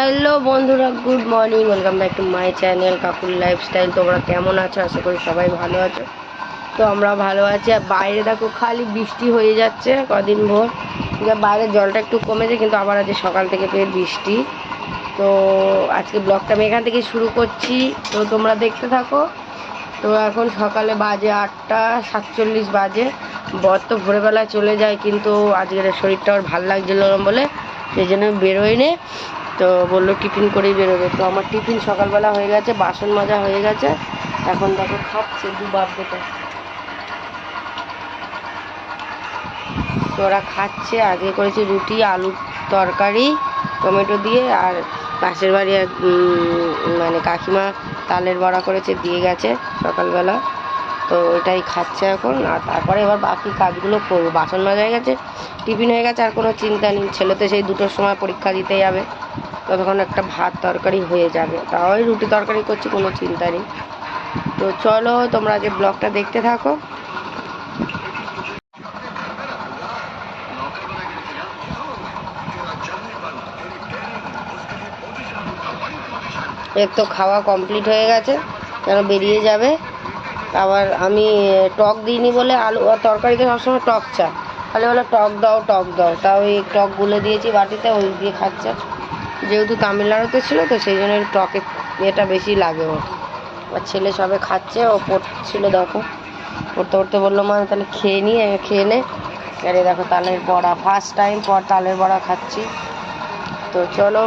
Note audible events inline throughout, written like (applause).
Hello বন্ধুরা, good morning, welcome back to my channel কাকুর lifestyle. তোমরা কেমন আছো? আশা করি সবাই ভালো আছো। তো আমরা ভালো আছি, আর বাইরে দেখো খালি বৃষ্টি হয়ে যাচ্ছে কদিন ভোর। বাইরে জলটা একটু কমেছে, কিন্তু আবার আজকে সকাল থেকে ফের বৃষ্টি। তো আজকে ব্লগটা আমি এখান থেকে শুরু করছি। তো তোমরা দেখতে থাকো। তো এখন সকালে বাজে আটটা সাতচল্লিশ বাজে। বর তো ভোরবেলা চলে যায়, কিন্তু আজকের শরীরটা ওর ভালো লাগছিল না বলে, সেই জন্য বেরোয়নি তো বলল টিফিন করেই বেরোবে। তো আমার টিফিন সকালবেলা হয়ে গেছে, বাসন মাজা হয়ে গেছে। এখন দেখো খাচ্ছে দু বাপ বেটা তো ওরা খাচ্ছে আজকে করেছি রুটি, আলুর তরকারি, টমেটো দিয়ে, আর পাশের বাড়ি এক মানে কাকিমা তালের বড়া করেছে, দিয়ে গেছে সকালবেলা। তো ওইটাই খাচ্ছে এখন, আর তারপরে এবার বাকি কাজগুলো করব। বাসন মাজা হয়ে গেছে, টিফিন হয়ে গেছে, আর কোনো চিন্তা নেই। ছেলে তো সেই দুটোর সময় পরীক্ষা দিতে যাবে। ততক্ষণ একটা ভাত তরকারি হয়ে যাবে। তাও রুটি তরকারি করছি, কোনো চিন্তা নেই। তো চলো, তোমরা যে ব্লগটা দেখতে থাকো। এর তো খাওয়া কমপ্লিট হয়ে গেছে যেন বেরিয়ে যাবে? আবার আমি টক দিইনি বলে আলু, আর তরকারিতে সবসময় টক চা তাহলে বলে টক দাও টক দাও। তাও ওই টক গুলে দিয়েছি বাটিতে, ওই দিয়ে খাচ্ছে। যেহেতু তামিলনাড়ুতে ছিল, তো সেই জন্য টকের ইয়েটা বেশি লাগে ওর। আর ছেলে সবে খাচ্ছে, ও পড়ছিল দেখো। পড়তে পড়তে বলল, মা, তাহলে খেয়ে নিই খেয়ে নে। আরে দেখো তালের বড়া ফার্স্ট টাইম পর তালের বড়া খাচ্ছি। তো চলো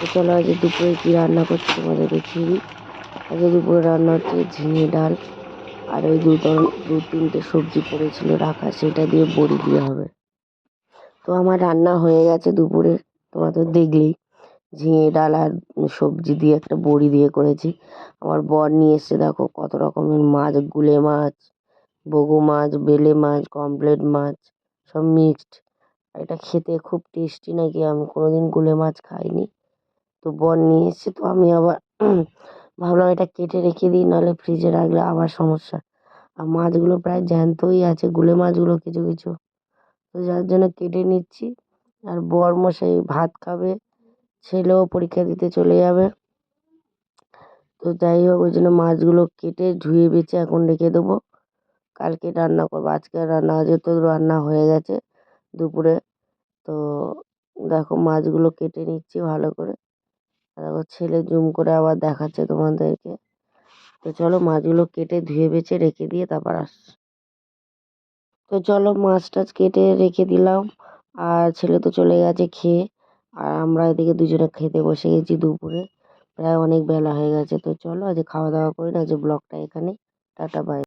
তো চলো আজ দুপুরে কি রান্না করছি তোমাদের দেখিয়ে দিই। আজকে দুপুরে রান্না হচ্ছে ঝিঙে ডাল আর ওই দু ধরন- দু তিনটে সবজি পড়েছিল রাখা, সেটা দিয়ে বড়ি দিয়ে হবে। তো আমার রান্না হয়ে গেছে দুপুরে, তোমরা তো দেখলেই। ঝিঙে ডাল আর সবজি দিয়ে একটা বড়ি দিয়ে করেছি। আমার বর নিয়ে এসছে, দেখো কত রকমের মাছ, গুলে মাছ, বগু মাছ, বেলে মাছ, কমপ্লেট মাছ, সব মিক্সড। এটা খেতে খুব টেস্টি নাকি? আমি কোনোদিন গুলে মাছ খাইনি। তো বর নিয়ে এসছে, তো আমি আবার (clears throat) ভাবলাম এটা কেটে রেখে দিই, নাহলে ফ্রিজে রাখলে আবার সমস্যা। আর মাছগুলো প্রায় জ্যান্তই আছে, গুলে মাছগুলো কিছু কিছু। তো যার জন্য কেটে নিচ্ছি। আর বর মশাই ভাত খাবে, ছেলেও পরীক্ষা দিতে চলে যাবে। তো যাই হোক, ওই জন্য মাছগুলো কেটে ধুয়ে বেছে এখন রেখে দেবো। কালকে রান্না করব, আজকে রান্না যেহেতু রান্না হয়ে গেছে দুপুরে। তো দেখো, মাছগুলো কেটে নিচ্ছি ভালো করে। দেখো, ছেলে জুম করে আবার দেখাচ্ছে তোমাদেরকে। তো চলো মাছগুলো কেটে ধুয়ে বেছে রেখে দিয়ে তারপর আসছি তো চলো মাছ টাছ কেটে রেখে দিলাম। আর ছেলে তো চলে গেছে খেয়ে। আর আমরা এদিকে দুজনে খেতে বসে গেছি দুপুরে। প্রায় অনেক বেলা হয়ে গেছে। তো চলো আজ খাওয়া দাওয়া করি না যে ব্লগটা এখানে টাটা বাই